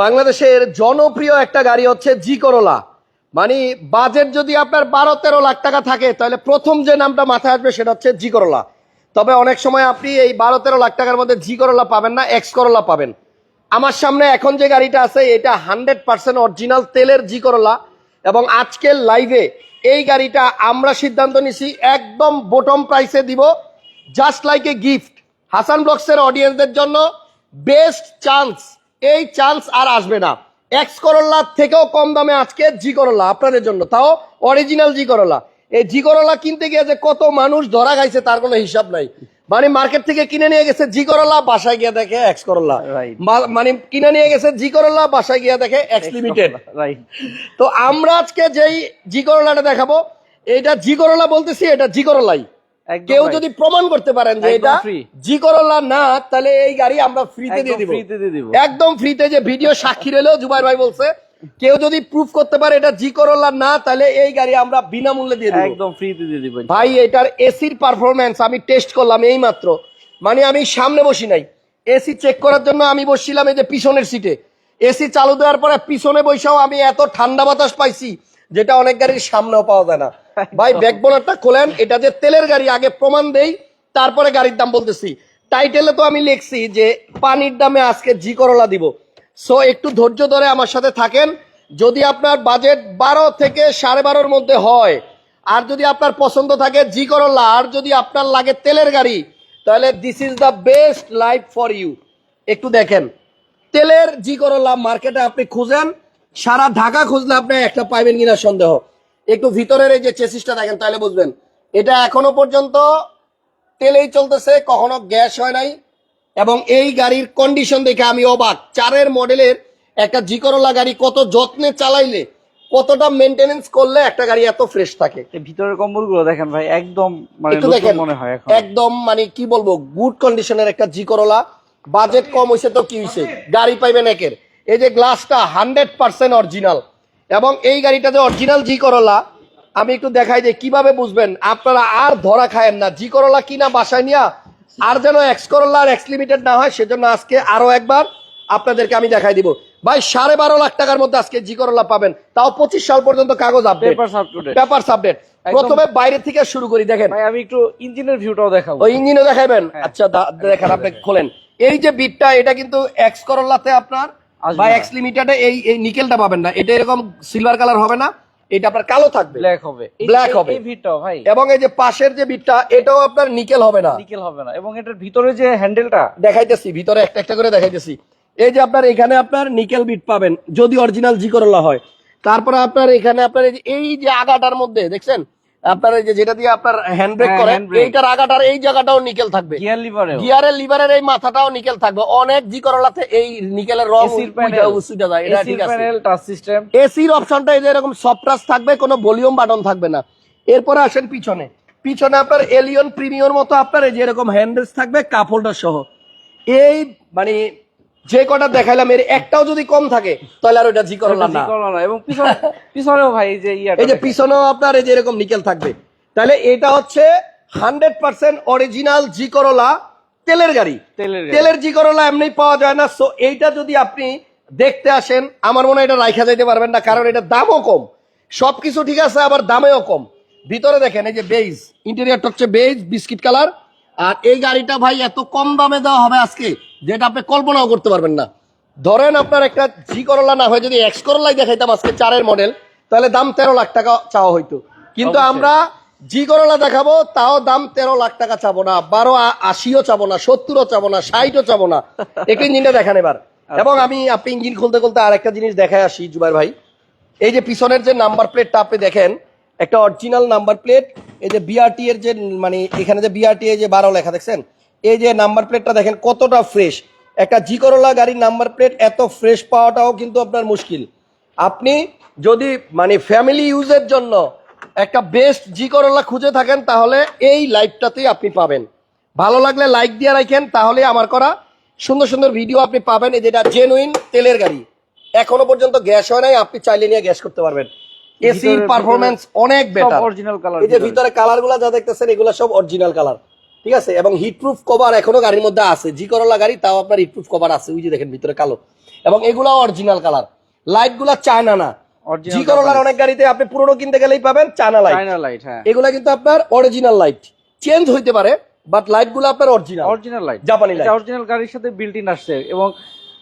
বাংলাদেশের জনপ্রিয় একটা গাড়ি হচ্ছে জি করোলা। মানে বাজেট যদি আপনার বারো তেরো লাখ টাকা থাকে, তাহলে প্রথম যে নামটা মাথায় আসবে সেটা হচ্ছে জি করোলা। তবে অনেক সময় আপনি এই বারো তেরো লাখ টাকার মধ্যে জি করোলা পাবেন না, এক্স করোলা পাবেন। আমার সামনে এখন যে গাড়িটা আছে, এটা হান্ড্রেড পার্সেন্ট অরিজিনাল তেলের জি করোলা এবং আজকের লাইভে এই গাড়িটা আমরা সিদ্ধান্ত নিছি, একদম বোটম প্রাইসে দিব just like a gift Hasan ব্লগসের অডিয়েন্সদের জন্য বেস্ট চান্স এই চান্স আর আসবে না। এক্স করোলা থেকেও কম দামে আজকে জি করোলা আপনাদের জন্য। তাও অরিজিনাল জি করোলা এই জি করোলা কিনতে গিয়ে যে কত মানুষ ধরা গাইছে তার কোনো হিসাব নাই। মানে মার্কেট থেকে কিনে নিয়ে গেছে জি করোলা বাসায় গিয়ে দেখে এক্স করোলা মানে কিনে নিয়ে গেছে জি করোলা বাসায় গিয়ে দেখে এক্স লিমিটেড রাইট তো আমরা আজকে যেই জি করোলাটা দেখাবো এটা জি করোলা বলতেছি এটা জি করোলাই কেউ যদি প্রমাণ করতে পারেন যে এটা জি করোলা না তাহলে এই গাড়ি আমরা ফ্রিতে দিয়ে দিব। ফ্রিতে দিয়ে দিব। একদম ফ্রিতে যে ভিডিও সাক্ষী রইল জুবাইর ভাই বলছে কেউ যদি প্রুফ করতে পারে এটা জি করোলা না তাহলে এই গাড়ি আমরা বিনামূল্যে দিয়ে দিব। একদম ফ্রিতে দিয়ে দিব ভাই এটার এসির পারফরমেন্স আমি টেস্ট করলাম এই মাত্র মানে আমি সামনে বসি নাই। এসি চেক করার জন্য আমি বসছিলাম এই যে পিছনের সিটে এসি চালু দেওয়ার পরে পিছনে বৈশাও আমি এত ঠান্ডা বাতাস পাইছি যেটা অনেক গাড়ির সামনেও পাওয়া যায় না। ভাই ব্যাকবোনারটা খোলেন, এটা যে তেলের গাড়ি, আগে প্রমাণ দেই, তারপরে গাড়ির দাম বলতেছি। টাইটেলে তো আমি লিখছি যে, পানির দামে আজকে জি করলা দিব। সো একটু ধৈর্য ধরে আমার সাথে থাকেন। যদি আপনার বাজেট বারো থেকে সাড়ে বারোর মধ্যে হয়, আর যদি আপনার পছন্দ থাকে জি করলা, আর যদি আপনার লাগে তেলের গাড়ি, তাহলে this is the best life for you একটু দেখেন। তেলের জি করলা মার্কেটে আপনি খুঁজেন, সারা ঢাকা খুঁজলে আপনি একটা পাইবেন কিনা সন্দেহ। একটু ভিতরের এই যে চেসিসটা দেখেন তাহলে বুঝবেন। এটা এখনও পর্যন্ত তেলেই চলতেছে কখনো গ্যাস হয় নাই। এবং এই গাড়ির কন্ডিশন দেখে আমি অবাক। চারের মডেলের একটা জি করলা গাড়ি কত যত্নে চালাইলে কতটা মেনটেনেন্স করলে একটা গাড়ি এত ফ্রেশ থাকে। ভিতরের কম্বলগুলো দেখেন ভাই একদম মানে দেখেন মনে হয় এখন। একদম মানে কি বলব গুড কন্ডিশনের একটা জি করলা বাজেট কম হয়েছে তো কি হয়েছে গাড়ি পাইবেন একের। এই যে গ্লাসটা হান্ড্রেড পার্সেন্ট অরিজিনাল এবং এই গাড়িটা যে অরিজিনাল জি করলা আমি একটু দেখাই যে কীভাবে বুঝবেন আপনারা আর ধরা খায়েন না। জি করলা কিনা বাসায় নিয়া আর যেন এক্স করলা আর এক্স লিমিটেড না হয় সেজন্য আজকে আরও একবার আপনাদেরকে আমি দেখাই দিব। ভাই সাড়ে বারো লাখ টাকার মধ্যে আজকে জি করলা পাবেন। তাও পঁচিশ সাল পর্যন্ত কাগজ আপডেট পেপার আপডেট প্রথমে বাইরে থেকে শুরু করি দেখেন। ভাই আমি একটু ইঞ্জিনের ভিউটাও দেখাবো। ওই ইঞ্জিনও দেখাবেন? হ্যাঁ। আচ্ছা দেখেন আপনি খোলেন। এই যে বিটটা এটা কিন্তু এক্স করলাতে আপনার এক্স লিমিটেডে এই এই নিকেলটা পাবেন না। এটা এরকম সিলভার কালার হবে না এটা আপনার কালো থাকবে। ব্ল্যাক হবে। এই- হবে। এই ভিউটাও ভাই। এবং এই যে পাশের যে বিটটা এটাও আপনার নিকেল হবে না। নিকেল হবে না। এবং এটার ভিতরে যে হ্যান্ডেলটা দেখাইতেছি ভিতরে একটা একটা করে দেখাইতেছি। এই যে আপনার এখানে আপনার নিকেল বিট পাবেন যদি অরিজিনাল জি করলা হয়। তারপরে আপনার এখানে আপনার এই যে- এই যে আগাটার মধ্যে দেখছেন? আপনার এই যে যেটা দিয়ে আপনার হ্যান্ড ব্রেক হ্যাঁ, করে এইটার আগাটার এই জায়গাটাও নিকেল থাকবে। গিয়ার লিভারেও গিয়ারের লিভারের এই মাথাটাও নিকেল থাকবে। অনেক জি করলাতে এই নিকেলের রং উইটা যায়। এটা ঠিক আছে। টাচ সিস্টেম এসির অপশনটা এই যে এরকম সফট টাচ থাকবে কোনো ভলিউম বাটন থাকবে না। এরপরে আসেন পিছনে। পিছনে আপনার এলিয়ন প্রিমিয়র মতো আপনার এই যে এরকম হ্যান্ডেলস থাকবে কাপ হোল্ডার সহ। এই মানে যে কটা দেখাইলাম এর একটাও যদি কম থাকে তাহলে আর ওটা জি করলাম না। এবং পিছনে পিছনেও ভাই যে এই যে পিছনেও আপনার এই যে এরকম নিকেল থাকবে। তাহলে এটা হচ্ছে হান্ড্রেড পার্সেন্ট অরিজিনাল জি করলা তেলের গাড়ি। তেলের। জি করলা এমনি পাওয়া যায় না। সো এইটা যদি আপনি দেখতে আসেন আমার মনে হয় এটা রাইখা যাইতে পারবেন না কারণ এটা দামও কম। সবকিছু ঠিক আছে আবার দামেও কম। ভিতরে দেখেন এই যে বেজ ইন্টেরিয়রটা হচ্ছে বেজ বিস্কিট কালার। আর এই গাড়িটা ভাই এত কম দামে দেওয়া হবে আজকে যেটা আপনি কল্পনাও করতে পারবেন না। ধরেন আপনার একটা জি করলা না হয় যদি এক্স করলাই দেখাইতাম আজকে চারের মডেল তাহলে দাম তেরো লাখ টাকা চাওয়া হইতো। কিন্তু আমরা জি করলা দেখাবো তাও দাম তেরো লাখ টাকা চাবো না বারো আশিও চাবো না সত্তরও চাবো না ষাটও চাবো না। একটু ইঞ্জিনটা দেখান এবার। এবং আমি আপনি ইঞ্জিন খুলতে খুলতে আর একটা জিনিস দেখায় আসি জুবাইর ভাই। এই যে পিছনের যে নাম্বার প্লেটটা আপনি দেখেন একটা অরিজিনাল নাম্বার প্লেট এই যে বিআরটি এর যে মানে এখানে যে বিআরটি যে বারো লেখা দেখছেন? এই যে নাম্বার প্লেটটা দেখেন কতটা ফ্রেশ একটা জি করোলা গাড়ির নাম্বার প্লেট এত ফ্রেশ পাওয়াটাও কিন্তু আপনার মুশকিল। আপনি যদি মানে ফ্যামিলি ইউজের জন্য একটা বেস্ট জি করোলা খুঁজে থাকেন তাহলে এই লাইভটাতেই আপনি পাবেন। ভালো লাগলে লাইক দিয়ে রাখেন তাহলে আমার করা সুন্দর সুন্দর ভিডিও আপনি পাবেন। এই যেটা জেনুইন তেলের গাড়ি এখনও পর্যন্ত গ্যাস হয় নাই আপনি চাইলে নিয়ে গ্যাস করতে পারবেন। এসির পারফরমেন্স অনেক বেটার অরিজিনাল কালার এই যে ভিতরে। কালারগুলা যা দেখতেছেন এগুলো সব অরিজিনাল কালার ঠিক আছে? এবং হিটপ্রুফ কভার এখনও গাড়ির মধ্যে আছে। জি করলা গাড়ি তাও আপনার হিট প্রুফ কভার আছে। ওই যে দেখেন ভিতরে কালো। এবং এগুলো অরিজিনাল কালার লাইটগুলা চায়না না জি করোলার অনেক গাড়িতে আপনি পুরনো কিনতে গেলেই পাবেন চায়না লাইট চায়না লাইট হ্যাঁ। এগুলা কিন্তু আপনার অরিজিনাল লাইট চেঞ্জ হইতে পারে বাট লাইটগুলো আপনার অরিজিনাল অরিজিনাল লাইট জাপানি লাইট অরিজিনাল গাড়ির সাথে বিল্ট ইন আসছে এবং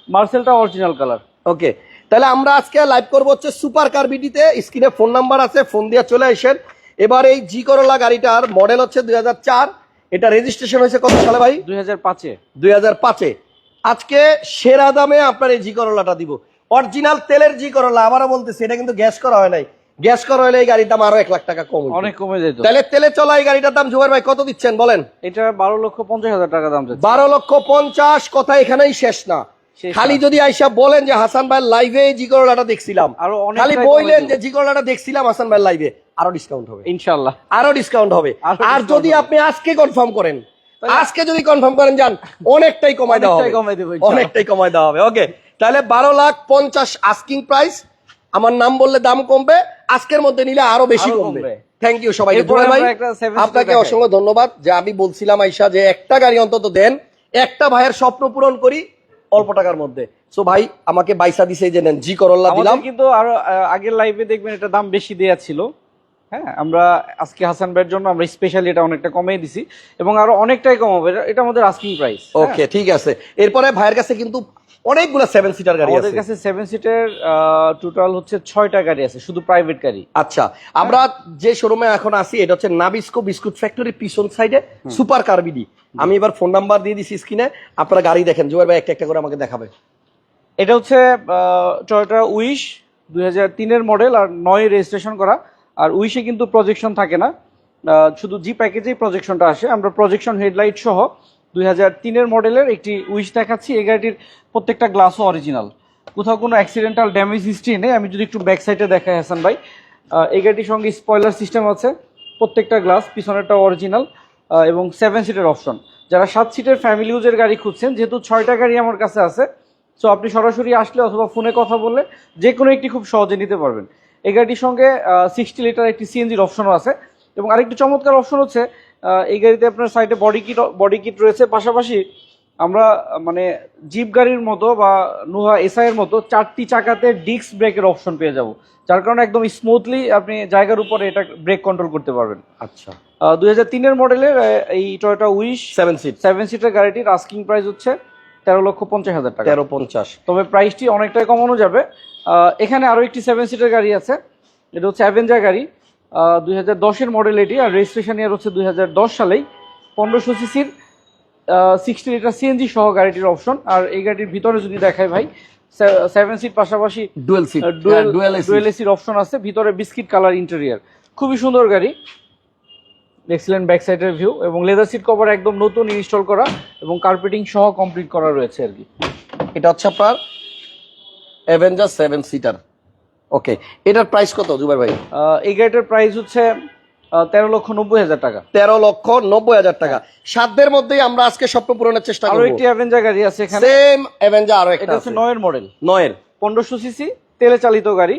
মার্সেলটা অরিজিনাল কালার ওকে তাহলে আমরা আজকে লাইভ করব হচ্ছে সুপার কার বিডিতে স্ক্রিনে ফোন নাম্বার আছে ফোন দিয়ে চলে আসেন। এবার এই জি করোলা গাড়িটার মডেল হচ্ছে দু হাজার চার। এটা রেজিস্ট্রেশন হয়েছে কত সালে ভাই? দুই হাজার পাঁচে। দুই হাজার পাঁচে। আজকে সেরা দামে আপনার এই জি করলাটা দিব। অরিজিনাল তেলের জি করলা আবারও বলতেছি এটা কিন্তু গ্যাস করা হয় নাই। গ্যাস করা হলে এই গাড়ির দাম আরও এক লাখ টাকা কম অনেক কমে যেত। তাহলে তেলে চলা এই গাড়িটার দাম জোগাড় ভাই কত দিচ্ছেন বলেন? এটা বারো লক্ষ পঞ্চাশ হাজার টাকা দাম বারো লক্ষ পঞ্চাশ কথা এখানেই শেষ না। খালি যদি আইসা বলেন যে হাসান ভাই লাইভে জি করলাটা দেখছিলাম আরও খালি কমে বললেন যে জি করলাটা দেখছিলাম হাসান ভাই লাইভে আরও ডিসকাউন্ট হবে। ইনশাল্লাহ আরও ডিসকাউন্ট হবে। আর যদি আপনি আজকে কনফার্ম করেন আজকে যদি কনফার্ম করেন যান অনেকটাই কমাই দেওয়া হবে। অনেকটাই কমায় দেবো অনেকটাই কমাই দেওয়া হবে। ওকে তাহলে বারো লাখ পঞ্চাশ আস্কিং প্রাইস আমার নাম বললে দাম কমবে আজকের মধ্যে নিলে আরও বেশি কমবে। থ্যাংক ইউ সবাইকে এরপরে ভাই আপনাকে অসংখ্য ধন্যবাদ যে আমি বলছিলাম আইসা যে একটা গাড়ি অন্তত দেন একটা ভাইয়ের স্বপ্ন পূরণ করি অল্প টাকার মধ্যে। সো ভাই আমাকে বাইসা দিছে যে নেন জি করল্লা দিলাম। কিন্তু আর আগের লাইভে দেখবেন এটা দাম বেশি দেয়া ছিল। হ্যাঁ আমরা আজকে হাসান ভাইয়ের জন্য আমরা স্পেশালি এটা অনেকটা কমিয়ে দিছি এবং আরও অনেকটাই কমাবো। এটা- এটা আমাদের আস্কিং প্রাইস ওকে ঠিক আছে। এরপরে ভাইয়ের কাছে কিন্তু অনেকগুলো সেভেন সিটার গাড়ি আমাদের কাছে সেভেন সিটের টোটাল হচ্ছে ছয়টা গাড়ি আছে শুধু প্রাইভেট গাড়ি। আচ্ছা আমরা যে শোরুমে এখন আছি এটা হচ্ছে নাবিস্কো বিস্কুট ফ্যাক্টরি পিছন সাইডে সুপার কার্বিডি আমি এবার ফোন নাম্বার দিয়ে দিছি স্ক্রিনে আপনারা গাড়ি দেখেন জুয়ার ভাই একটা একটা করে আমাকে দেখাবে। এটা হচ্ছে টয়োটা উইশ দুই হাজার তিনের মডেল আর নয় রেজিস্ট্রেশন করা। আর উইশে কিন্তু প্রজেকশন থাকে না। শুধু জি প্যাকেজেই প্রজেকশনটা আসে। আমরা প্রজেকশন হেডলাইট সহ দুই হাজার তিনের মডেলের একটি উইশ দেখাচ্ছি। এই গাড়িটির প্রত্যেকটা গ্লাসও অরিজিনাল কোথাও কোনো অ্যাক্সিডেন্টাল ড্যামেজ হিস্ট্রি নেই। আমি যদি একটু ব্যাক সাইডে দেখাই, হাসান ভাই। এই গাড়িটির সঙ্গে স্পয়লার সিস্টেম আছে। প্রত্যেকটা গ্লাস পিছনেরটা অরিজিনাল এবং সেভেন সিটের অপশন যারা সাত সিটের ফ্যামিলি ইউজের গাড়ি খুঁজছেন, যেহেতু ছয়টা গাড়ি আমার কাছে আছে সো আপনি সরাসরি আসলে অথবা ফোনে কথা বললে যে কোনো একটি খুব সহজে নিতে পারবেন। এই গাড়িটির সঙ্গে সিক্সটি লিটার একটি সিএনজির অপশনও আছে। এবং আরেকটি চমৎকার অপশন হচ্ছে এই গাড়িতে আপনার সাইডে বডি কিট বডি কিট রয়েছে। পাশাপাশি আমরা মানে জিপ গাড়ির মতো বা নুহা এসআই এর মতো চারটি চাকাতে ডিস্ক ব্রেকের অপশন পেয়ে যাব। যার কারণে একদম স্মুথলি আপনি জায়গার উপরে এটা ব্রেক কন্ট্রোল করতে পারবেন। আচ্ছা। দুই হাজার তিনের মডেলের এই Toyota Wish seven seat seven seater গাড়িটির আস্কিং প্রাইস হচ্ছে তেরো লক্ষ পঞ্চাশ হাজার টাকা। তেরো পঞ্চাশ। তবে প্রাইসটি অনেকটাই কমানো যাবে। এখানে আরও একটি সেভেন সিটার গাড়ি আছে। এটা হচ্ছে অ্যাভেঞ্জার গাড়ি। দুই হাজার দশের মডেল এটি আর রেজিস্ট্রেশন ইয়ার হচ্ছে দুই হাজার দশ সালেই। পনেরোশো সিসির সিক্সটি লিটার সিএনজি সহ গাড়িটির অপশন আর এই গাড়ির ভিতরে যদি দেখায় ভাই সেভেন সিট পাশাপাশি ডুয়েল সিট ডুয়েল ডুয়েল এসির অপশন আছে। ভিতরে বিস্কিট কালার ইন্টেরিয়ার খুবই সুন্দর গাড়ি। এক্সিলেন্ট ব্যাক সাইডের ভিউ এবং লেদার সিট কভার একদম নতুন ইনস্টল করা এবং কার্পেটিং সহ কমপ্লিট করা রয়েছে আর কি। এটা হচ্ছে আপনার অ্যাভেঞ্জার সেভেন সিটার ওকে এটার প্রাইস কত জুবাই ভাই? এই গাড়িটার প্রাইস হচ্ছে তেরো লক্ষ নব্বই হাজার টাকা। তেরো লক্ষ নব্বই হাজার টাকা। সাধ্যের মধ্যেই আমরা আজকে স্বপ্ন পূরণের চেষ্টা করব। একটি অ্যাভেঞ্জার গাড়ি আছে এখানে। সেম অ্যাভেঞ্জার আরও একটা আছে। নয়ের মডেল নয়ের। পনেরোশো সিসি তেলে চালিত গাড়ি।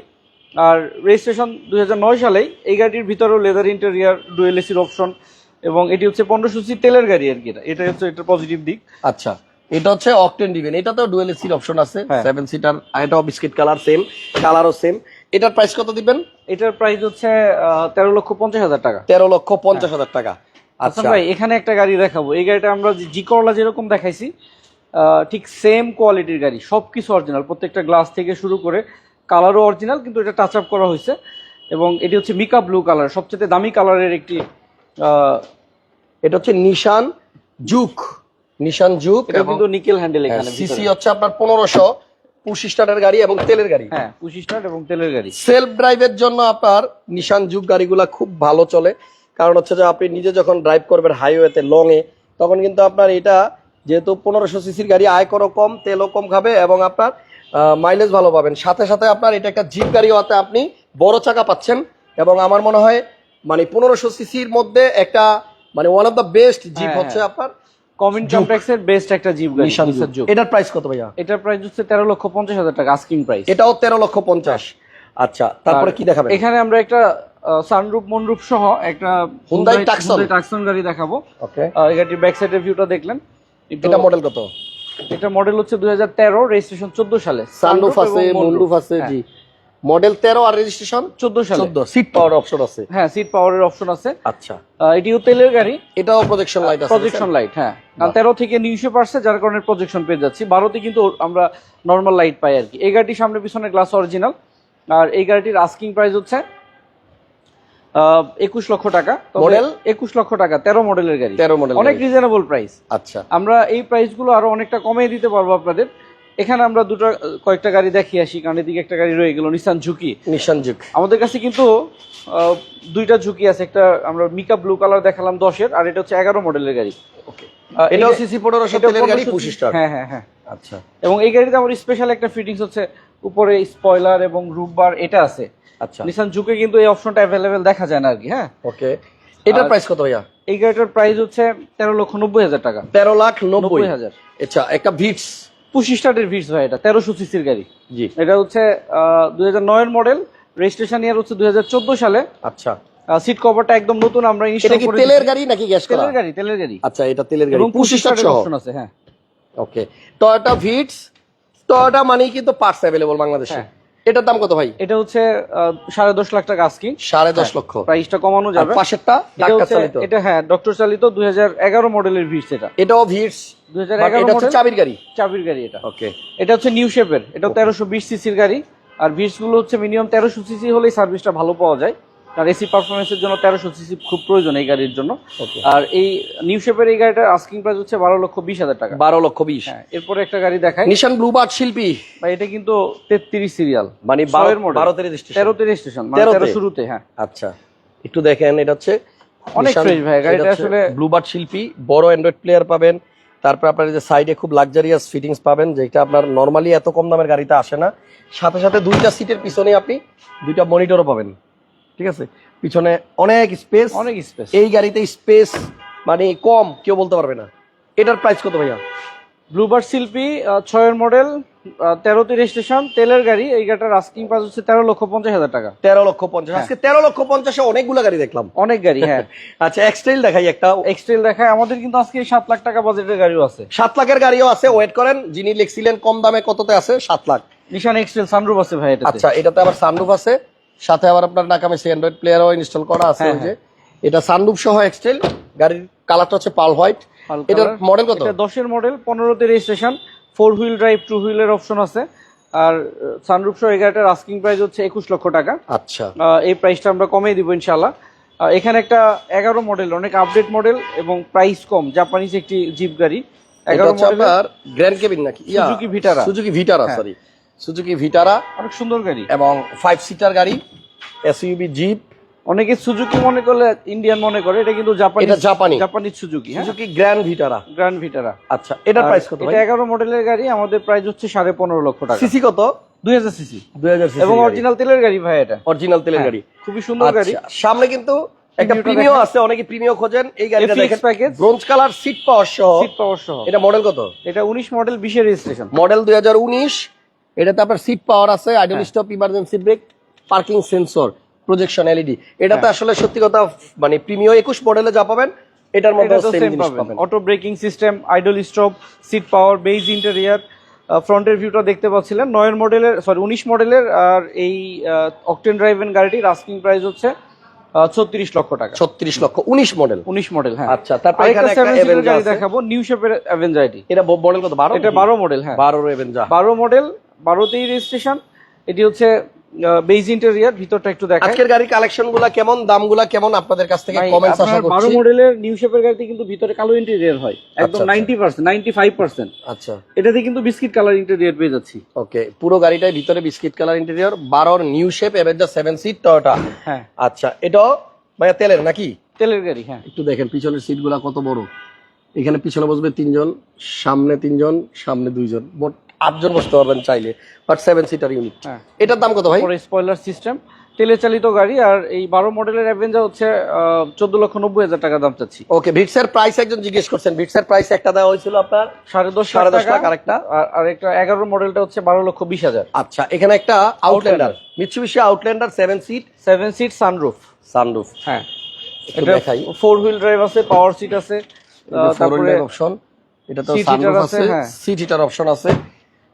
আর রেজিস্ট্রেশন দুই হাজার নয় সালেই এই গাড়ির ভিতরেও লেদার ইন্টেরিয়ার ডুয়েল এসির অপশন এবং এটি হচ্ছে পনেরোশো সিসি তেলের গাড়ি আর কি এটা। হচ্ছে এটার পজিটিভ দিক। আচ্ছা এটা হচ্ছে অকটেন ডিভেন এটা তো ডুয়েল এসির অপশন আছে হ্যাঁ। সেভেন সিটার এটাও বিস্কিট কালার সেম কালারও সেম এটার প্রাইস কত দিবেন? এটার প্রাইস হচ্ছে তেরো লক্ষ পঞ্চাশ হাজার টাকা। তেরো লক্ষ পঞ্চাশ হাজার টাকা। আচ্ছা। আচ্ছা ভাই এখানে একটা গাড়ি দেখাবো। এই গাড়িটা আমরা জি করলা যেরকম দেখাইছি ঠিক সেম কোয়ালিটির গাড়ি সবকিছু অরিজিনাল প্রত্যেকটা গ্লাস থেকে শুরু করে কালারও অরিজিনাল কিন্তু এটা টাচ আপ করা হয়েছে। এবং এটি হচ্ছে মিকা ব্লু কালার সবচেয়ে দামি কালারের একটি এটা হচ্ছে নিশান জুক। নিশান জুক এটা কিন্তু নিকেল হ্যান্ডেল এখানে সিসি ভিতরে। হচ্ছে আপনার পনেরোশো পঁচিশ স্টারের গাড়ি এবং তেলের গাড়ি। হ্যাঁ পঁচিশ স্টার এবং তেলের গাড়ি। সেলফ ড্রাইভের জন্য আপনার নিশান যুগ গাড়িগুলা খুব ভালো চলে। কারণ হচ্ছে যে আপনি নিজে যখন ড্রাইভ করবেন হাইওয়েতে লং এ তখন কিন্তু আপনার এটা যেহেতু পনেরোশো সিসির গাড়ি আয়করও কম তেলও কম খাবে এবং আপনার মাইলেজ ভালো পাবেন। সাথে সাথে আপনার এটা একটা জিপ গাড়ি হতে আপনি বড় চাকা পাচ্ছেন এবং আমার মনে হয় মানে পনেরোশো সিসির মধ্যে একটা মানে one of the best jeep হ্যাঁ, হচ্ছে আপনার কমিন কমপ্লেক্সের বেস্ট একটা জিপ গাড়ি এটার প্রাইস কত ভাইয়া? এটার প্রাইস হচ্ছে তেরো লক্ষ পঞ্চাশ হাজার টাকা আস্কিং প্রাইস এটাও তেরো লক্ষ পঞ্চাশ। আচ্ছা তারপরে কি দেখাবেন? এখানে আমরা একটা সানরুপ মনরুপ সহ একটা Tucson। টাকসন গাড়ি দেখাবো। ওকে এই গাড়ির ব্যাক সাইডের ভিউটা দেখলেন। এটা মডেল কত? এটা মডেল হচ্ছে দুই হাজার তেরো রেজিস্ট্রেশন চোদ্দ সালে। সানরুফ আছে মুন্ডুফ আছে জি। মডেল তেরো আর রেজিস্ট্রেশন চোদ্দ সালে। চোদ্দ সিট পাওয়ার অপশন আছে। হ্যাঁ সিট পাওয়ারের অপশন আছে। আচ্ছা। এটিও তেলের গাড়ি। এটাও প্রজেকশন লাইট আছে প্রজেকশন লাইট হ্যাঁ। কারণ তেরো থেকে নিউশো পারছে যার কারণে প্রজেকশন পেয়ে যাচ্ছি। বারোতে কিন্তু আমরা নর্মাল লাইট পাই আর কি। এই গাড়িটির সামনে পিছনে গ্লাস অরিজিনাল আর এই গাড়িটির আস্কিং প্রাইস হচ্ছে একুশ লক্ষ টাকা। Model? একুশ লক্ষ টাকা তেরো মডেলের গাড়ি। তেরো মডেল অনেক রিজনেবল প্রাইস আচ্ছা। আমরা এই প্রাইসগুলো আরও অনেকটা কমিয়ে দিতে পারব আপনাদের। এখানে আমরা দুটো কয়েকটা গাড়ি দেখিয়ে আসি কারণ এদিকে একটা গাড়ি রয়ে গেল নিসান ঝুঁকি নিশান ঝুঁকি আমাদের কাছে কিন্তু দুইটা ঝুঁকি আছে একটা আমরা মিকা ব্লু কালার দেখালাম দশের আর এটা হচ্ছে এগারো মডেলের গাড়ি। ওকে এটাও সিসি পনেরোশো তেলের গাড়ি পঁচিশ স্টার হ্যাঁ হ্যাঁ হ্যাঁ। আচ্ছা। এবং এই গাড়িতে আমার স্পেশাল একটা ফিটিংস হচ্ছে উপরে স্পয়লার এবং রুফ বার এটা আছে। আচ্ছা। নিসান ঝুঁকে কিন্তু এই অপশনটা অ্যাভেলেবেল দেখা যায় না আর কি হ্যাঁ? ওকে। এটার প্রাইস কত ভাইয়া? এই গাড়িটার প্রাইস হচ্ছে তেরো লক্ষ নব্বই হাজার টাকা। তেরো লাখ নব্বই। হাজার। আচ্ছা একটা ভিটস পঁচিশ স্টার্টের ভিড়স ভাই এটা তেরোশো সিসির গাড়ি। জি। এটা হচ্ছে দুই হাজার নয়ের মডেল রেজিস্ট্রেশন ইয়ার হচ্ছে দুই হাজার চোদ্দ সালে। আচ্ছা। সিট কভারটা একদম নতুন আমরা ইনস্টল করে তেলের গাড়ি নাকি গ্যাস তেলের গাড়ি তেলের গাড়ি। আচ্ছা এটা তেলের গাড়ি। এবং পঁচিশ পঁচিশ স্টার্টের অপশন আছে হ্যাঁ। ওকে। টয়োটা ভিটস টয়োটা মানেই কিন্তু পার্টস অ্যাভেলেবল বাংলাদেশে। হ্যাঁ। এটার দাম কত ভাই? এটা হচ্ছে সাড়ে দশ লাখ টাকা আস্কিং সাড়ে দশ লক্ষ। প্রাইসটা কমানো যাবে। পাশেরটা এটা হ্যাঁ ডক্টর চালিত দুই হাজার এগারো মডেলের ভিস এটা। এটাও ভিটস চাবির গাড়ি। চাবির গাড়ি এটা। ওকে এটা হচ্ছে নিউ শেপের এটা তেরোশো বিশ সিসির গাড়ি। আর ভিসগুলো হচ্ছে মিনিমাম তেরোশো সিসি হলেই সার্ভিসটা ভালো পাওয়া যায়। আর এসি পারফরমেন্সের জন্য তেরোশো সিসি খুব প্রয়োজন এই গাড়ির জন্য। আর এই নিউ শেপের এই গাড়িটার আস্কিং প্রাইস হচ্ছে বারো লক্ষ বিশ হাজার টাকা। বারো লক্ষ বিশ। হ্যাঁ এরপরে একটা গাড়ি দেখাই। নিশান ব্লুবার্ড শিল্পী। বা এটা কিন্তু তেত্রিশ সিরিয়াল মানে model। বারোতে রেজিস্ট্রেশন তেরোতে রেজিস্ট্রেশন মানে তেরোতে? তেরো শুরুতে হ্যাঁ। আচ্ছা একটু দেখেন এটা হচ্ছে অনেক fresh ভাই, গাড়িটা আসলে- ব্লুবার্ড শিল্পী বড় অ্যান্ড্রয়েড প্লেয়ার পাবেন। তারপর আপনার যে সাইডে খুব লাক্সারিয়াস ফিটিংস পাবেন যেটা আপনার নর্মালি এত কম দামের গাড়িতে আসে না। সাথে সাথে দুইটা সিটের পিছনে আপনি দুইটা মনিটরও পাবেন। ঠিক আছে? পিছনে অনেক স্পেস অনেক স্পেস এই গাড়িতে স্পেস মানে কম কেউ বলতে পারবে না। এটার প্রাইস কত ভাইয়া? ব্লুবার্ড শিল্পী ছয়ের মডেল তেরোতে রেজিস্ট্রেশন তেলের গাড়ি এই গাড়িটার আস্কিং প্রাইস হচ্ছে তেরো লক্ষ পঞ্চাশ হাজার টাকা। তেরো লক্ষ পঞ্চাশ। হ্যাঁ। আজকে তেরো লক্ষ পঞ্চাশে অনেকগুলো গাড়ি দেখলাম। অনেক গাড়ি হ্যাঁ। আচ্ছা এক্সটেল দেখাই একটা। এক্সটেল দেখায় আমাদের কিন্তু আজকে সাত লাখ টাকা বাজেটের গাড়িও আছে। সাত লাখের গাড়িও আছে ওয়েট করেন। যিনি লিখছিলেন কম দামে কততে আছে? সাত লাখ। নিশান এক্সটেল সানরুফ আছে ভাই আচ্ছা এটাতে আবার সানরুফ আছে। সাথে আবার আপনার নাকামে অ্যান্ড্রয়েড প্লেয়ারও ইনস্টল করা আছে হ্যাঁ, ওই যে। এটা সানরুফ সহ এক্সটেল গাড়ির কালারটা হচ্ছে পাল হোয়াইট এটার মডেল কত? এটা দশের মডেল পনেরোতে registration four wheel drive two হুইলের অপশন আছে। আর সানরুফ সহ এই গাড়িটার আস্কিং প্রাইস হচ্ছে একুশ লক্ষ টাকা। আচ্ছা। এই প্রাইসটা আমরা কমিয়ে দিব ইনশাল্লাহ এখানে একটা এগারো মডেল অনেক আপডেট মডেল এবং প্রাইস কম। জাপানিজ একটি জিপ গাড়ি এগারো মডেল গ্র্যান্ড কেবিন নাকি? Suzuki ভিটারা সুজুকি ভিটারা হ্যাঁ। সরি সুজুকি ভিটারা অনেক সুন্দর গাড়ি। এবং ফাইভ সিটার গাড়ি। এসইউবি জিপ অনেকে সুজুকি মনে করলে ইন্ডিয়ান মনে করে এটা কিন্তু জাপানি এটা জাপানি। জাপানিজ সুজুকি হ্যাঁ? Suzuki grand Vitara grand Vitara আচ্ছা এটার প্রাইস কত এটা এগারো মডেলের গাড়ি আমাদের প্রাইস হচ্ছে সাড়ে পনেরো লক্ষ টাকা। সিসি কত? দুই হাজার সিসি দুই হাজার এবং অরিজিনাল তেলের গাড়ি ভাই এটা। অরিজিনাল তেলের হ্যাঁ, গাড়ি। খুবই সুন্দর গাড়ি। আচ্ছা, সামনে কিন্তু একটা Premium টা প্রিমিয় দেখেন। আছে অনেকে প্রিমিয় খোঁজেন। এই গাড়িটা দেখেন package। Bronze colour seat power সহ। সিট পাওয়ার সহ। এটা মডেল কত? এটা উনিশ মডেল বিশের রেজিস্ট্রেশন মডেল দুই হাজার উনিশ। এটাতে আপনার সিট পাওয়ার আছে idle. Stop emergency brake parking sensor projection LED এটাতে হ্যাঁ। আসলে সত্যি কথা মানে প্রিমিয় একুশ মডেলে যা পাবেন এটার মধ্যে সেম জিনিস পাবেন। Auto braking system idle stop seat power base interior ফ্রন্টের ভিউটা দেখতে পাচ্ছিলেন। নয়ের মডেলের সরি উনিশ মডেলের আর এই অকটেন ড্রাইভেন গাড়িটির আস্কিং প্রাইস হচ্ছে ছত্রিশ লক্ষ টাকা। ছত্রিশ লক্ষ উনিশ মডেল উনিশ মডেল হ্যাঁ। আচ্ছা তারপর এখানে গাড়ি দেখাবো নিউ শেপের অ্যাভেঞ্জাইটি এটা মডেল কত? বারো? এটা বারো মডেল হ্যাঁ। বারো এভেঞ্জা বারো মডেল বারোতেই রেজিস্ট্রেশন এটি হচ্ছে বেজ ইন্টেরিয়ার ভিতরটা একটু দেখায় আজকের গাড়ি কালেকশনগুলা কেমন? দামগুলা কেমন? আপনাদের কাছ থেকে কমেন্টস আশা আপনার বারো মডেলের নিউ শেপের গাড়িতে কিন্তু ভিতরে কালো ইন্টেরিয়ার হয়। একদম আচ্ছা। পার্সেন্ট নাইনটি ফাইভ পার্সেন্ট আচ্ছা। এটাতে কিন্তু বিস্কিট কালার ইন্টেরিয়ার পেয়ে যাচ্ছি। ওকে পুরো গাড়িটাই ভিতরে বিস্কিট কালার ইন্টেরিয়র বারোর new shape Avenger seven seat Toyota হ্যাঁ। আচ্ছা এটাও ভাইয়া তেলের নাকি? তেলের গাড়ি হ্যাঁ। একটু দেখেন পিছনের সিটগুলা কত বড়। এখানে পিছনে বসবে তিনজন সামনে তিনজন সামনে দুইজন। মোট আটজন বসতে পারবেন চাইলে বাট সেভেন সিটার ইউনিট হ্যাঁ। এটার দাম কত ভাই? স্পয়লার সিস্টেম তেলে চালিত গাড়ি আর এই বারো মডেলের অ্যাভেঞ্জার হচ্ছে চোদ্দ লক্ষ নব্বই হাজার টাকা দাম চাচ্ছি। ওকে ভিটসের প্রাইস একজন জিজ্ঞেস করছেন। ভিটসের প্রাইস একটা দেওয়া হয়েছিল আপনার? সাড়ে দশ সাড়ে দশ টাকা। লাখ আরেকটা। আর একটা এগারো মডেলটা হচ্ছে বারো লক্ষ বিশ হাজার। আচ্ছা এখানে একটা Outlander Mitsubishi Outlander seven seat seven seat sunroof sunroof হ্যাঁ। এটা ফোর হুইল ড্রাইভ আছে পাওয়ার সিট আছে তারপরে অপশন এটা তো সানরুফ আছে হ্যাঁ। সিট হিটার অপশন আছে।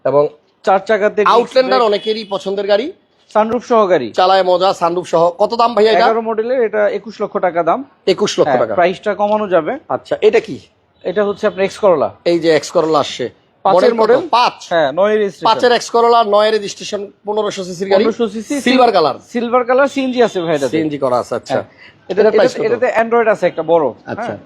এবং চার চাকাতে আউটল্যান্ডার অনেকেরই পছন্দের গাড়ি। সানরুফ সহকারী চালায় মজা সানরুফ সহ। কত দাম এটা? এগারো মডেলের এটা একুশ লক্ষ টাকা দাম। একুশ লক্ষ টাকা। প্রাইসটা কমানো যাবে। আচ্ছা এটা কি? এটা হচ্ছে আপনার এক্স করলা এই যে এক্স করোলা আসছে। পাঁচের মডেল পাঁচ। হ্যাঁ নয় রেজিস্ট্রেশন পাঁচের এক্স করোলা নয় রেজিস্ট্রেশন পনেরোশো সিসির গাড়ি। 1500 silver colour silver colour CNG আছে ভাই সিএনজি করা আছে আচ্ছা। এটা এটাতে- অ্যান্ড্রয়েড আছে একটা বড়। আচ্ছা। হাজার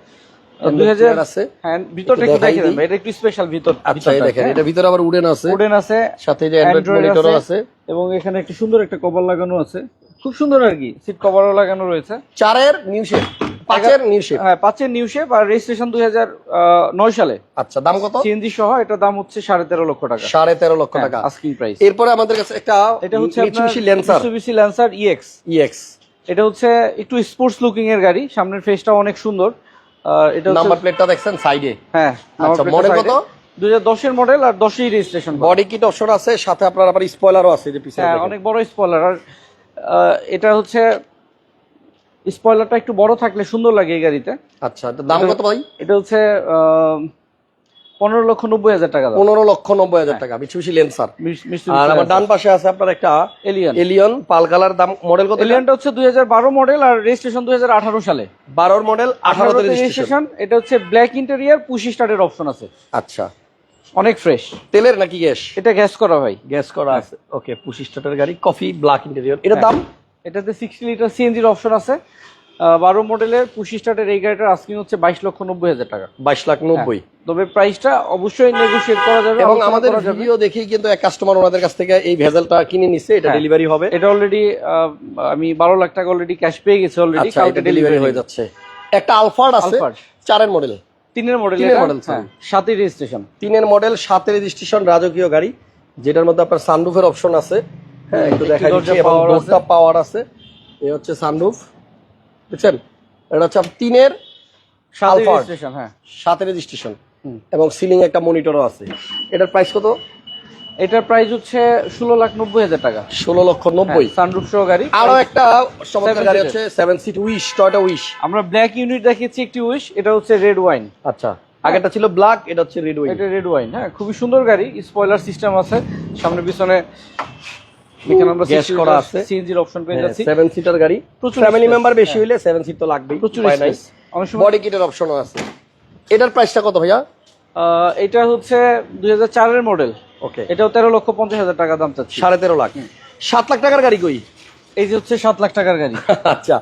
আছে। হ্যাঁ ভিতরটা একটু দেন এটা একটু স্পেশাল ভিতর আচ্ছা দেখেন এটা ভিতরে আবার উডেন আছে। উডেন আছে সাথে যে অ্যান্ড্রয়েড মনিটরও আছে এবং এখানে একটা সুন্দর একটা কভার লাগানো আছে। খুব সুন্দর আর কি সিট কভারও লাগানো রয়েছে। চারের নিউ শেপ পাঁচের নিউ শেপ হ্যাঁ পাঁচের নিউ শেপ আর রেজিস্ট্রেশন দুই হাজার নয় সালে। আচ্ছা দাম কত? সিএনজি সহ এটা দাম হচ্ছে সাড়ে তেরো লক্ষ টাকা। সাড়ে তেরো লক্ষ টাকা। আস্কিং প্রাইস এরপরে আমাদের কাছে একটা এটা হচ্ছে ল্যান্সার ল্যান্সার ইএক্স ইএক্স এটা হচ্ছে একটু স্পোর্টস লুকিং এর গাড়ি সামনের ফেসটা অনেক সুন্দর। এটা নাম্বার প্লেটটা দেখছেন সাইডে হ্যাঁ আচ্ছা, মডেল কত? দুই হাজার দশের মডেল আর দশই রেজিস্ট্রেশন বডি কিট অপশন আছে সাথে আপনার আবার স্পয়লারও আছে যে পিছনে হ্যাঁ অনেক বড় স্পয়লার আর এটা হচ্ছে স্পয়লারটা একটু বড় থাকলে সুন্দর লাগে এই গাড়িতে। আচ্ছা দাম কত ভাই? এটা হচ্ছে পনেরো লক্ষ নব্বই হাজার টাকা পনেরো লক্ষ নব্বই হাজার টাকা মিচুবিশি লেন্সার আর আমার ডান পাশে আছে আপনার একটা এলিয়ান। এলিয়ন পাল কালার দাম মডেল কত? এলিয়ানটা হচ্ছে দুই হাজার বারো মডেল আর রেজিস্ট্রেশন দুই হাজার আঠারো সালে। বারোর মডেল আঠারো রেজিস্ট্রেশন এটা হচ্ছে ব্ল্যাক ইন্টেরিয়ার পুশি স্টার্টের অপশন আছে। আচ্ছা। অনেক ফ্রেশ তেলের নাকি গ্যাস? এটা গ্যাস করা ভাই গ্যাস করা আছে। ওকে পঁচিশ স্টার্টের গাড়ি কফি ব্ল্যাক ইন্টেরিয়র এটার দাম? এটাতে সিক্সটি লিটার সিএনজির অপশন আছে। বারো মডেলের পুশি স্টার্টের এই গাড়িটার আস্কিং হচ্ছে বাইশ লক্ষ নব্বই হাজার টাকা। বাইশ লাখ নব্বই। তবে প্রাইসটা অবশ্যই নেগোশিয়েট করা যাবে এবং আমাদের ভিডিও দেখেই কিন্তু এক কাস্টমার ওনাদের কাছ থেকে এই ভেজালটা কিনে নিচ্ছে এটা হ্যাঁ। ডেলিভারি হবে। এটা অলরেডি আমি বারো লাখ টাকা অলরেডি ক্যাশ পেয়ে গেছি অলরেডি আচ্ছা এটা ডেলিভারি হয়ে যাচ্ছে। একটা আলফার্ড আছে। চারের মডেল তিনের মডেল model, sorry। সাতই রেজিস্ট্রেশন তিনের মডেল সাতের রেজিস্ট্রেশন রাজকীয় গাড়ি যেটার মধ্যে আপনার সানরুফের অপশন আছে। হ্যাঁ একটু দেখা দিচ্ছি এবং পাওয়ার আছে। এই হচ্ছে সানরুফ বুঝছেন? এটা হচ্ছে তিনের Alphard। রেজিস্ট্রেশন হ্যাঁ। এবং সিলিং একটা মনিটরও আছে। এটার প্রাইস কত? এটার প্রাইস হচ্ছে ষোলো লাখ নব্বই হাজার টাকা। ষোলো লক্ষ নব্বই। সানরুফ সহ গাড়ি। আরও একটা চমৎকার গাড়ি হচ্ছে seven seat Wish Toyota Wish আমরা ব্ল্যাক ইউনিট দেখিয়েছি একটি উইশ এটা হচ্ছে রেড ওয়াইন আচ্ছা। আগেরটা ছিল ব্ল্যাক এটা হচ্ছে রেড উইশ এটা রেড ওয়াইন হ্যাঁ খুবই সুন্দর গাড়ি স্পয়লার সিস্টেম আছে। সামনে পিছনে এখানে আমরা করা আছে। হ্যাঁ, সিএনজির অপশন পেয়ে যাচ্ছি। সেভেন সিটার গাড়ি। প্রচুর ফ্যামিলি মেম্বার বেশি হ্যাঁ। হইলে সিট তো লাগবেই প্রচুর নাই। space। অনেক সময় বডি কিটের অপশনও আছে। এটার প্রাইসটা কত ভাইয়া? এটা হচ্ছে মডেল ওকে এটাও তেরো লক্ষ পঞ্চাশ হাজার টাকা দাম চাচ্ছি। লাখ। লাখ টাকার গাড়ি কই? এই যে হচ্ছে লাখ টাকার গাড়ি। আচ্ছা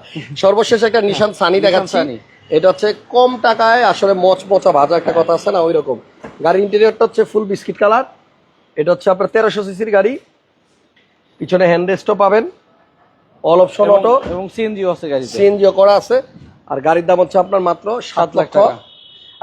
সর্বশেষ একটা নিশান সানি দেখাচ্ছি। এটা হচ্ছে কম টাকায় আসলে মচমচা ভাজা একটা কথা আছে না ওই রকম গাড়ির ইন্টেরিয়রটা হচ্ছে ফুল বিস্কিট কালার এটা হচ্ছে আপনার তেরোশো সিসির গাড়ি। পিছনে হ্যান্ড রেস্টও পাবেন। অল অপশন অটো এবং সিএনজিও আছে গাড়িতে। সিএনজিও করা আছে। আর গাড়ির দাম হচ্ছে আপনার মাত্র সাত লাখ টাকা।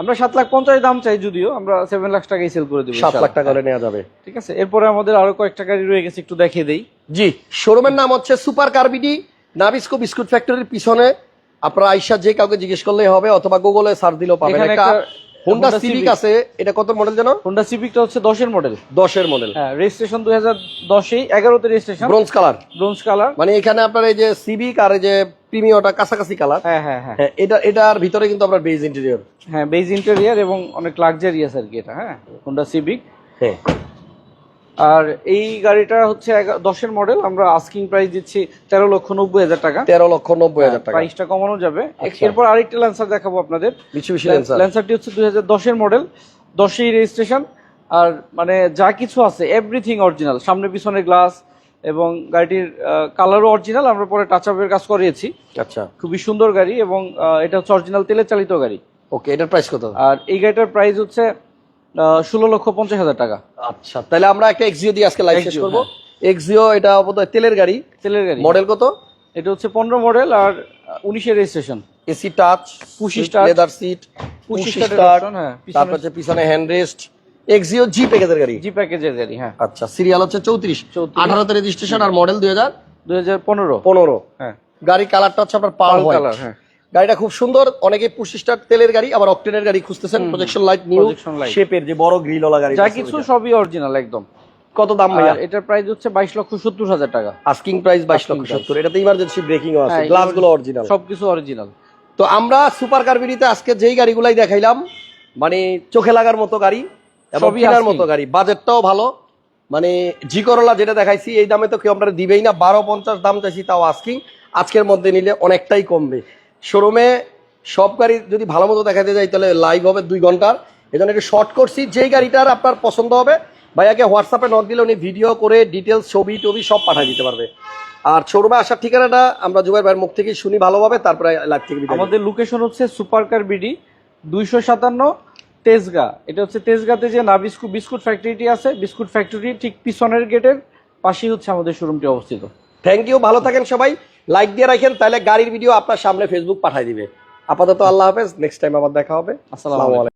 আমরা সাত লাখ পঞ্চাশ দাম চাই যদিও আমরা সেভেন লাখ টাকাই সেল করে দেবো সাত লাখ টাকা নেওয়া যাবে। ঠিক আছে এরপরে আমাদের আরও কয়েকটা গাড়ি রয়ে গেছে একটু দেখিয়ে দেই। জি শোরুমের নাম হচ্ছে সুপার কার্বিডি নাবিস্কো বিস্কুট ফ্যাক্টরির পিছনে। আপনারা আইসা যে কাউকে জিজ্ঞেস করলেই হবে অথবা গুগলে সার্চ দিলেও পাবেন একটা হোন্ডা সিভিক আছে এটা কত মডেল জানো? হোন্ডা সিভিকটা হচ্ছে দশের মডেল দশের মডেল হ্যাঁ রেজিস্ট্রেশন দুই হাজার দশেই এগারোতে registration bronze colour bronze colour মানে এখানে আপনার এই যে সিভিক আর এই যে প্রিমিয়টা কাছাকাছি কালার হ্যাঁ হ্যাঁ হ্যাঁ। হ্যাঁ এটা এটার ভিতরে কিন্তু আপনার বেজ ইন্টেরিয়র হ্যাঁ বেজ ইন্টেরিয়ার এবং অনেক লাক্সারিয়াস আর কি এটা হ্যাঁ হোন্ডা সিভিক হ্যাঁ। আর এই গাড়িটা হচ্ছে দশের মডেল আমরা আস্কিং প্রাইস দিচ্ছি তেরো লক্ষ নব্বই হাজার টাকা। তেরো লক্ষ নব্বই হাজার টাকা প্রাইসটা কমানো যাবে। আচ্ছা। এরপর আরেকটা ল্যান্সার দেখাবো আপনাদের। ল্যান্সারটি হচ্ছে দুই হাজার দশের মডেল দশেই রেজিস্ট্রেশন আর মানে যা কিছু আছে এভরিথিং অরিজিনাল সামনে পিছনে গ্লাস এবং গাড়িটির কালারও অরিজিনাল আমরা পরে টাচ আপের কাজ করিয়েছি। আচ্ছা। খুবই সুন্দর গাড়ি এবং এটা হচ্ছে অরিজিনাল তেলে চালিত গাড়ি। ওকে এটার প্রাইস কত? আর এই গাড়িটার প্রাইস হচ্ছে ষোলো লক্ষ পঞ্চাশ হাজার টাকা। আচ্ছা তাহলে আমরা একটা এক্সিও দিয়ে আজকে লাইভ শেষ করব। এক্সিও এটা বোধহয় তেলের গাড়ি। তেলের গাড়ি। মডেল কত? এটা হচ্ছে পনেরো মডেল আর উনিশের registration AC touch start, leather seat পুশি পুশি হ্যাঁ, তারপর হচ্ছে পিছনে হ্যান্ড রেস্ট এক্সিও জি প্যাকেজের গাড়ি। জি প্যাকেজের গাড়ি হ্যাঁ। আচ্ছা সিরিয়াল হচ্ছে চৌত্রিশ। 34 আঠারোতে রেজিস্ট্রেশন আর মডেল দুই হাজার? দুই হাজার পনেরো। পনেরো। হ্যাঁ। গাড়ি কালারটা হচ্ছে আপনার পাল কালার হ্যাঁ। গাড়িটা খুব সুন্দর। অনেকে স্টার্ট তেলের গাড়ি আবার অক্টেনের গাড়ি খুঁজতেছেন প্রজেকশন লাইট নিউ শেপের যে বড় গ্রিল ওলা গাড়ি যা কিছু সবই অরিজিনাল একদম। কত দাম ভাইয়া? এটার প্রাইস হচ্ছে বাইশ লক্ষ সত্তর হাজার টাকা। আস্কিং প্রাইস বাইশ Asking লক্ষ price। সত্তর। এটাতে ইমার্জেন্সি ব্রেকিংও আছে গ্লাসগুলো অরিজিনাল সবকিছু অরিজিনাল তো আমরা সুপার কারবিডিতে আজকে যেই গাড়িগুলাই দেখাইলাম মানে চোখে লাগার মতো গাড়ি এবং সবই কেনার মতো গাড়ি বাজেটটাও ভালো। মানে জি করলা যেটা দেখাইছি এই দামে তো কেউ আমরা দিবেই না। বারো পঞ্চাশ দাম চাইছি তাও আস্কিং আজকের মধ্যে নিলে অনেকটাই কমবে। শোরুমে সব গাড়ি যদি ভালো মতো দেখাতে যাই তাহলে লাইভ হবে দুই ঘণ্টার। এই জন্য একটু শর্ট করছি। যেই গাড়িটার আপনার পছন্দ হবে ভাইয়াকে হোয়াটসঅ্যাপে নক দিলে উনি ভিডিও করে ডিটেলস ছবি টবি সব পাঠিয়ে দিতে পারবে। আর শোরুমে আসার ঠিকানাটা আমরা জুবাই ভাইয়ের মুখ থেকে শুনি ভালোভাবে তারপরে লাইভ থেকে আমাদের লোকেশন হচ্ছে সুপারকার বিডি দুইশো সাতান্ন তেজগা। এটা হচ্ছে তেজগাতে যে না বিস্কুট বিস্কুট ফ্যাক্টরিটি আছে বিস্কুট ফ্যাক্টরি ঠিক পিছনের গেটের পাশেই হচ্ছে আমাদের শোরুমটি অবস্থিত। থ্যাংক ইউ ভালো থাকেন সবাই। লাইক দিয়ে রাখেন তাহলে গাড়ির ভিডিও আপনার সামনে ফেসবুক পাঠাই দিবে। আপাতত আল্লাহ হাফেজ নেক্সট টাইম আবার দেখা হবে। আসসালামু আলাইকুম। আলাইকুম।